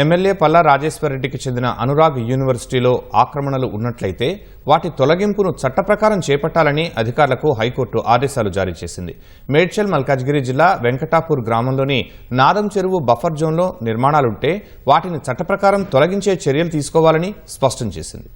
MLA Palla రాజేశ్వరరెడ్డికి చెందిన అనురాగ్ యూనివర్సిటీలో ఆక్రమణలు ఉన్నట్లయితే వాటి తొలగింపును చట్టప్రకారం చేపట్టాలని అధికారులకు హైకోర్టు ఆదేశాలు జారీ చేసింది. మేడ్చల్ మల్కాజ్గిరి జిల్లా వెంకటాపూర్ గ్రామంలోని నాదం చెరువు బఫర్ జోన్లో నిర్మాణాలుంటే వాటిని చట్టప్రకారం తొలగించే చర్యలు తీసుకోవాలని స్పష్టం చేసింది.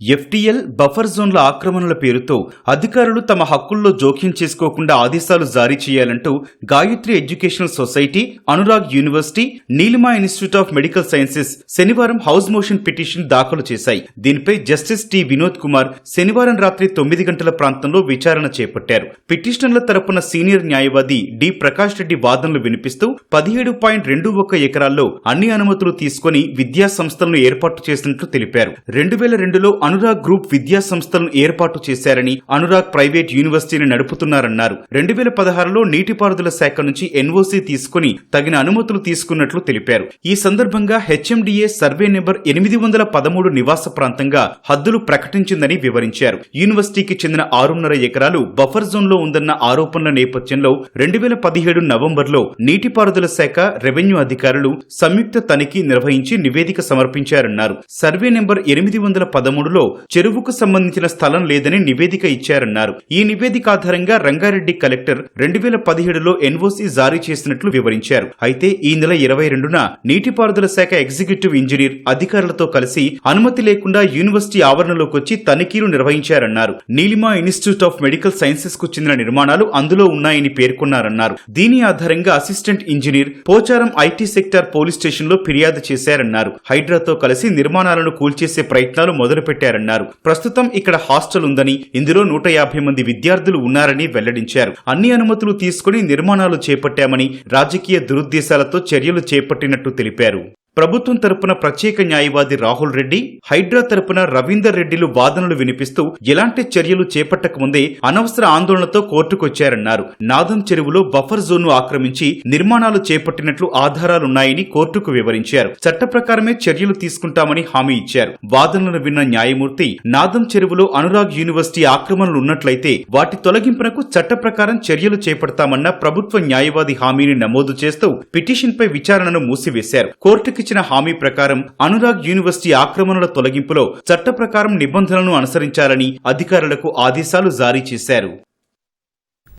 ఎఫ్టీఎల్ బఫర్ జోన్ల ఆక్రమణల పేరుతో అధికారులు తమ హక్కుల్లో జోక్యం చేసుకోకుండా ఆదేశాలు జారీ చేయాలంటూ Gayatri educational society Anurag university Neelima institute of medical sciences శనివారం హౌస్ మోషన్ పిటిషన్ దాఖలు చేశాయి. దీనిపై జస్టిస్ టి వినోద్ కుమార్ శనివారం రాత్రి తొమ్మిది గంటల ప్రాంతంలో విచారణ చేపట్టారు. పిటిషనర్ల తరపున సీనియర్ న్యాయవాది డి ప్రకాష్ రెడ్డి వాదనలు వినిపిస్తూ పదిహేడు పాయింట్ రెండు ఒక ఎకరాల్లో అన్ని అనుమతులు తీసుకుని విద్యా సంస్థలను ఏర్పాటు చేసినట్లు తెలిపారు. రెండు వేల రెండులో అనురాగ్ గ్రూప్ విద్యా సంస్థలను ఏర్పాటు చేశారని అనురాగ్ ప్రైవేట్ యూనివర్సిటీని నడుపుతున్నారన్నారు. రెండు వేల పదహారులో నీటిపారుదల శాఖ నుంచి ఎన్ఓసీ తీసుకుని తగిన అనుమతులు తీసుకున్నట్లు తెలిపారు. ఈ సందర్భంగా హెచ్ఎండిఏ సర్వే నెంబర్ ఎనిమిది వందల పదమూడు నివాస ప్రాంతంగా హద్దులు ప్రకటించిందని వివరించారు. యూనివర్సిటీకి చెందిన ఆరున్నర ఎకరాలు బఫర్ జోన్లో ఉందన్న ఆరోపణల నేపథ్యంలో రెండు వేల పదిహేడు నవంబర్లో నీటిపారుదల శాఖ రెవెన్యూ అధికారులు సంయుక్త తనిఖీ నిర్వహించి నివేదిక సమర్పించారన్నారు. సర్వే నెంబర్ ఎనిమిది వందల పదమూడు పదమూడులో చెరువుకు సంబంధించిన స్థలం లేదని నివేదిక ఇచ్చారన్నారు. ఈ నివేదిక ఆధారంగా రంగారెడ్డి కలెక్టర్ రెండు వేల పదిహేడులో ఎన్ఓసీ జారీ చేసినట్లు వివరించారు. అయితే ఈ నెల ఇరవై రెండున నీటిపారుదల శాఖ ఎగ్జిక్యూటివ్ ఇంజనీర్ అధికారులతో కలిసి అనుమతి లేకుండా యూనివర్సిటీ ఆవరణలోకి వచ్చి తనిఖీలు నిర్వహించారన్నారు. నీలిమా ఇన్స్టిట్యూట్ ఆఫ్ మెడికల్ సైన్సెస్కు చెందిన నిర్మాణాలు అందులో ఉన్నాయని పేర్కొన్నారన్నారు. దీని ఆధారంగా assistant engineer Pocharam IT sector police స్టేషన్లో ఫిర్యాదు చేశారన్నారు. హైడ్రాతో కలిసి నిర్మాణాలను కూల్చేసే ప్రయత్నాలు మొదలుపెట్టారన్నారు ప్రస్తుతం ఇక్కడ హాస్టల్ ఉందని ఇందులో నూట యాభై మంది విద్యార్థులు ఉన్నారని వెల్లడించారు. అన్ని అనుమతులు తీసుకుని నిర్మాణాలు చేపట్టామని రాజకీయ దురుద్దేశాలతో చర్యలు చేపట్టినట్టు తెలిపారు. ప్రభుత్వం తరపున ప్రత్యేక న్యాయవాది రాహుల్ రెడ్డి హైడ్రా తరపున రవీందర్ రెడ్డిలు వాదనలు వినిపిస్తూ ఎలాంటి చర్యలు చేపట్టకముందే అనవసర ఆందోళనతో కోర్టుకొచ్చారన్నారు. నాదం చెరువులో బఫర్ జోన్ను ఆక్రమించి నిర్మాణాలు చేపట్టినట్లు ఆధారాలున్నాయని కోర్టుకు వివరించారు. చట్ట ప్రకారమే చర్యలు తీసుకుంటామని హామీ ఇచ్చారు. వాదనలు విన్న న్యాయమూర్తి నాదం చెరువులో అనురాగ్ యూనివర్సిటీ ఆక్రమణలు ఉన్నట్లయితే వాటి తొలగింపునకు చట్ట ప్రకారం చర్యలు చేపడతామన్న ప్రభుత్వ న్యాయవాది హామీని నమోదు చేస్తూ పిటిషన్పై విచారణను మూసివేశారు. ఇచ్చిన హామీ ప్రకారం అనురాగ్ యూనివర్సిటీ ఆక్రమణల తొలగింపులో చట్ట ప్రకారం నిబంధనలను అనుసరించాలని అధికారులకు ఆదేశాలు జారీ చేశారు.